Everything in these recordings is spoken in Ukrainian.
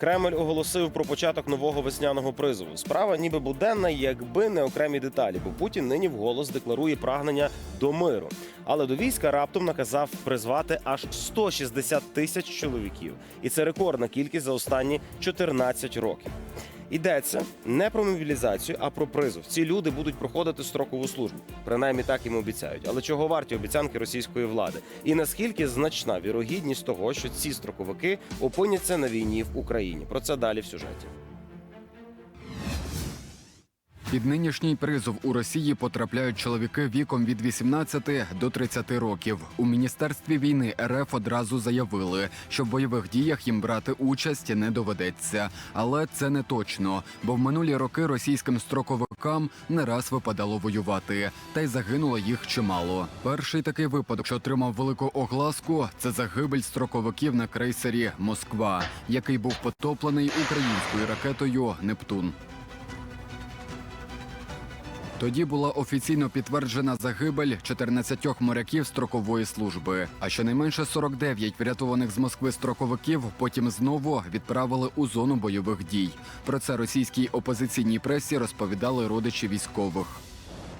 Кремль оголосив про початок нового весняного призову. Справа ніби буденна, якби не окремі деталі, бо Путін нині вголос декларує прагнення до миру. Але до війська раптом наказав призвати аж 160 тисяч чоловіків, і це рекордна кількість за останні 14 років. Йдеться не про мобілізацію, а про призов. Ці люди будуть проходити строкову службу. Принаймні так їм обіцяють. Але чого варті обіцянки російської влади? І наскільки значна вірогідність того, що ці строковики опиняться на війні в Україні? Про це далі в сюжеті. Під нинішній призов у Росії потрапляють чоловіки віком від 18 до 30 років. У міністерстві війни РФ одразу заявили, що в бойових діях їм брати участь не доведеться. Але це не точно, бо в минулі роки російським строковикам не раз випадало воювати, та й загинуло їх чимало. Перший такий випадок, що отримав велику огласку, це загибель строковиків на крейсері Москва, який був потоплений українською ракетою Нептун. Тоді була офіційно підтверджена загибель 14 моряків строкової служби. А щонайменше 49 врятованих з Москви строковиків потім знову відправили у зону бойових дій. Про це російській опозиційній пресі розповідали родичі військових.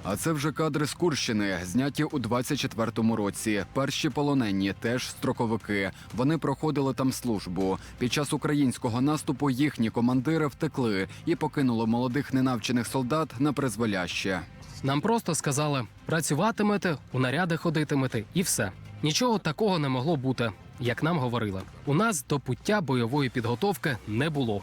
А це вже кадри з Курщини, зняті у 24-му році. Перші полонені теж строковики. Вони проходили там службу. Під час українського наступу їхні командири втекли і покинули молодих ненавчених солдат на призволяще. Нам просто сказали: працюватимете, у наряди ходитимете, і все. Нічого такого не могло бути, як нам говорили. У нас до пуття бойової підготовки не було.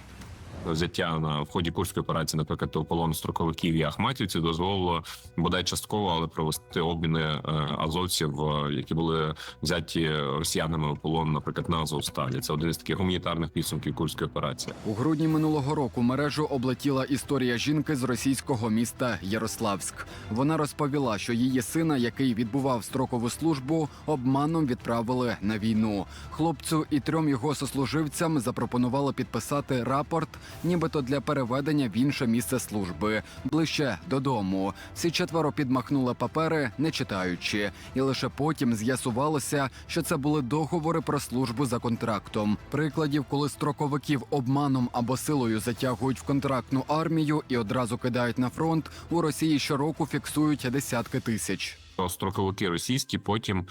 Взяття на в ході курської операції, наприклад, у полон строковиків і ахматівців дозволило бодай частково, але провести обміни е, азовців, е, які були взяті росіянами у полон, наприклад, на Азовсталі. Це один із таких гуманітарних підсумків курської операції. У грудні минулого року мережу облетіла історія жінки з російського міста Ярославськ. Вона розповіла, що її сина, який відбував строкову службу, обманом відправили на війну. Хлопцю і трьом його сослуживцям запропонували підписати рапорт, нібито для переведення в інше місце служби ближче додому. Всі четверо підмахнули папери, не читаючи, і лише потім з'ясувалося, що це були договори про службу за контрактом. Прикладів, коли строковиків обманом або силою затягують в контрактну армію і одразу кидають на фронт, у Росії щороку фіксують десятки тисяч. То Строковики російські потім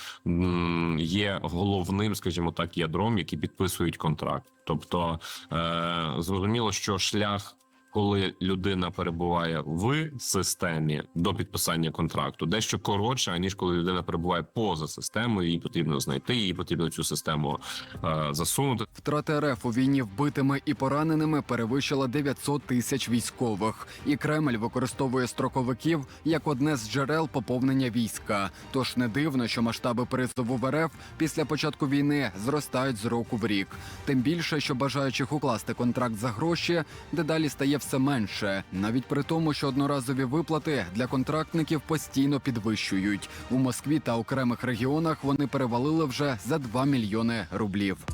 є головним, скажімо так, ядром, які підписують контракт. Тобто е, зрозуміло, що шлях. Коли людина перебуває в системі до підписання контракту, дещо коротше, аніж коли людина перебуває поза системою, їй потрібно знайти, їй потрібно цю систему е, засунути. Втрати РФ у війні вбитими і пораненими перевищила 900 тисяч військових, і Кремль використовує строковиків як одне з джерел поповнення війська. Тож не дивно, що масштаби призову в РФ після початку війни зростають з року в рік. Тим більше, що бажаючих укласти контракт за гроші дедалі стає все менше, навіть при тому, що одноразові виплати для контрактників постійно підвищують у Москві та окремих регіонах. Вони перевалили вже за 2 мільйони рублів.